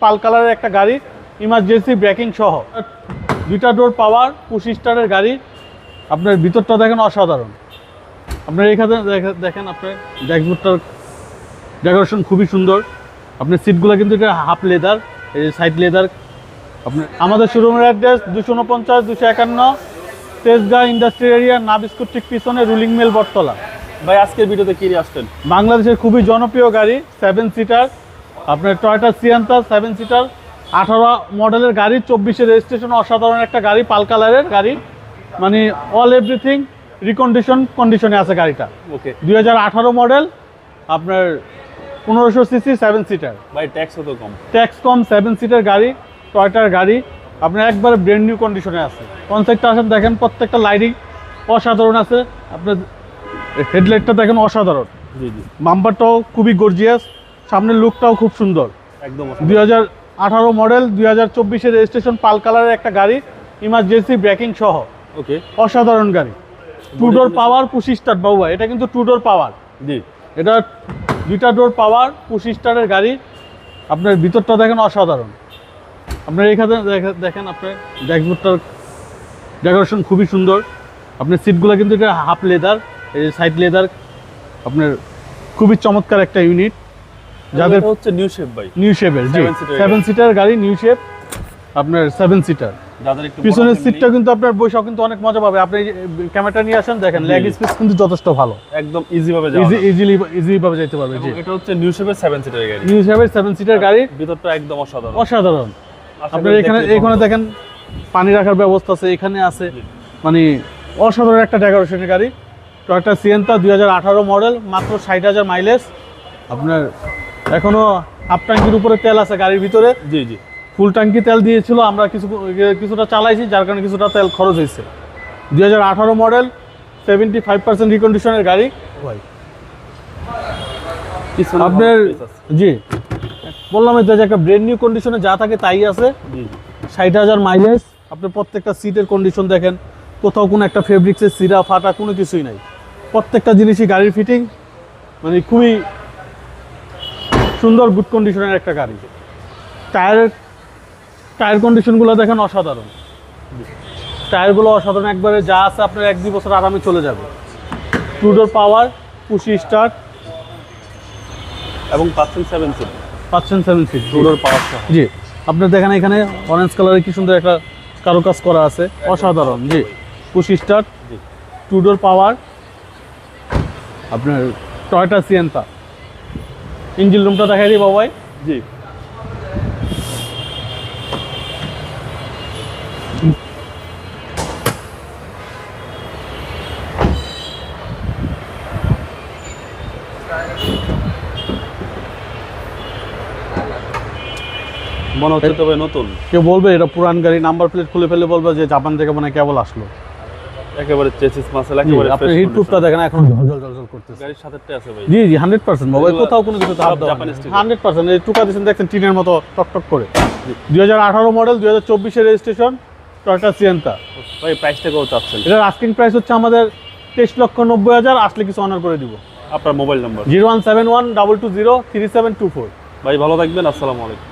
পাল কালারের একটা গাড়ি ইমার্জেন্সি ব্রেকিং সহ। দুইটা ডোর পাওয়ার পুশ স্টারের গাড়ি। আপনার ভিতরটা দেখেন অসাধারণ। আপনার এখানে দেখে- দেখেন আপনার ড্যাশবোর্ডটার ডেকোরেশন খুবই সুন্দর। আপনার সিটগুলো কিন্তু এটা হাফ লেদার এই সাইড লেদার আপনার আমাদের শোরুমের অ্যাড্রেস দুশো উনপঞ্চাশ দুশো একান্ন। তেজগাঁ ইন্ডাস্ট্রি এরিয়া নাবিস্কুট ঠিক পিছনে রুলিং মেল বটতলা। ভাই আজকের ভিডিওতে কি আসছেন? বাংলাদেশের খুবই জনপ্রিয় গাড়ি সেভেন সিটার আপনার টয়টা সিয়ান্তা সেভেন সিটার আঠারো মডেলের গাড়ি চব্বিশে রেজিস্ট্রেশন অসাধারণ একটা গাড়ি পাল কালারের গাড়ি। মানে অল এভরিথিং রিকন্ডিশন কন্ডিশনে আছে গাড়িটা। ওকে দু হাজার আঠারো মডেল আপনার পনেরোশো CC seven seater by tax তো কম? ট্যাক্স কম সেভেন সিটার গাড়ি টয়টার গাড়ি আপনার একবারে ব্র্যান্ড নিউ কন্ডিশনে আছে। কনসেপ্টটা আসেন দেখেন প্রত্যেকটা লাইটিং অসাধারণ আছে। আপনার হেডলাইটটা দেখেন অসাধারণ। জি জি। বাম্পারটাও খুবই গর্জিয়াস সামনের লুকটাও খুব সুন্দর। একদম দুই হাজার আঠারো মডেল দুই হাজার চব্বিশের রেজিস্ট্রেশন পাল কালারের একটা গাড়ি ইমার্জেন্সি ব্রেকিং সহ। ওকে অসাধারণ গাড়ি। Two door power push start বাবু এটা কিন্তু টুডোর পাওয়ার জি। এটা দুইটা ডোর পাওয়ার পুশি স্টারের গাড়ি। আপনার ভিতরটা দেখেন অসাধারণ। আপনার এখানে দেখেন আপনার ড্যাশবোর্ডটার ডেকোরেশন খুবই সুন্দর। আপনার সিটগুলো কিন্তু এটা হাফ লেদার এই সাইড লেদার আপনার খুবই চমৎকার একটা ইউনিট যাদের হচ্ছে নিউ শেপ ভাই নিউ শেপের জি। Seven seater সেভেন সিটার গাড়ি নিউ শেপ আপনার সেভেন সিটার যাদের একটু পিছনের সিটটা কিন্তু আপনার বৈশাখ কিন্তু অনেক মজা পাবে। আপনি ক্যামেরাটা নিয়ে আসেন দেখেন লেগ স্পেস কিন্তু যথেষ্ট ভালো। একদম ইজি ভাবে ইজি ইজিলি ইজিলি ভাবে যেতে পারবে জি। এটা হচ্ছে নিউ শেপের সেভেন সিটার গাড়ি। নিউ শেপের সেভেন সিটার গাড়ি। ভিতরটা একদম অসাধারণ। অসাধারণ। আপনার এখানে এখানে দেখেন পানি রাখার ব্যবস্থা আছে এখানে আছে। মানে অসাধারণ একটা ডেকোরেশনের গাড়ি। টয়টা সিয়েন্তা দুই হাজার আঠারো মডেল মাত্র ষাট হাজার মাইলেজ আপনার এখনও হাফ ট্যাঙ্কির উপরে তেল আছে গাড়ির ভিতরে। জি জি। ফুল ট্যাঙ্কি তেল দিয়েছিল আমরা কিছু কিছুটা চালাইছি যার কারণে কিছুটা তেল খরচ হয়েছে। দুই হাজার আঠারো মডেল সেভেন্টি ফাইভ পার্সেন্ট রিকন্ডিশনের গাড়ি আপনার। জি। বললাম যে একটা ব্রেন নিউ কন্ডিশনে যা থাকে তাই আছে। জি। জি ষাট হাজার মাইলেজ আপনি প্রত্যেকটা সিটের কন্ডিশন দেখেন। কোথাও কোনো একটা ফেব্রিক্সের সিরা ফাটা কোনো কিছুই নাই। প্রত্যেকটা জিনিসই গাড়ির ফিটিং মানে খুবই সুন্দর গুড কন্ডিশনের একটা গাড়ি। টায়ারের টায়ার কন্ডিশনগুলো দেখেন অসাধারণ। টায়ারগুলো অসাধারণ একবারে যা আছে আপনার এক দুই বছর আরামে চলে যাবে। টুডোর পাওয়ার পুশি স্টার্ট এবং পাচ্ছেন সেভেন সিট পাচ্ছেন সেভেন সিট রোডের পাওয়ার জি। আপনার দেখেন এখানে অরেঞ্জ কালারের কি সুন্দর একটা কারুকাজ করা আছে। অসাধারণ জি। পুশি স্টার্ট জি। টু ডোর পাওয়ার আপনার টয়টা সিয়েন্তা ইঞ্জিন রুমটা দেখাই দিই বাবাই। জি। মনে হচ্ছে তবে নতুন। কেউ বলবে এটা পুরান গাড়ি নাম্বার প্লেট খুলে ফেলে বলবে যে জাপান থেকে মনে কেবল আসলো। একেবারে চেসিস মাসেল একেবারে আপনি হিট প্রুফটা দেখেন এখন ঝলঝল ঝলঝল করতেছে। গাড়ির সাথে আছে ভাই। জি জি হান্ড্রেড পার্সেন্ট বাবা এগুলো কোথাও কোনো কিছু হাত। হান্ড্রেড পার্সেন্ট এই টুকা দিচ্ছেন দেখছেন টিনের মতো টকটক করে। দুই হাজার আঠারো মডেল দুই হাজার চব্বিশের রেজিস্ট্রেশন টয়টা সিয়েন্তা ভাই প্রাইসটা কত চাচ্ছেন। এটার আস্কিং প্রাইস হচ্ছে আমাদের তেইশ লক্ষ নব্বই হাজার আসলে কিছু অনার করে দিব। আপনার mobile number zero one seven one double two zero three seven two four. ভাই ভালো থাকবেন আসসালামু আলাইকুম।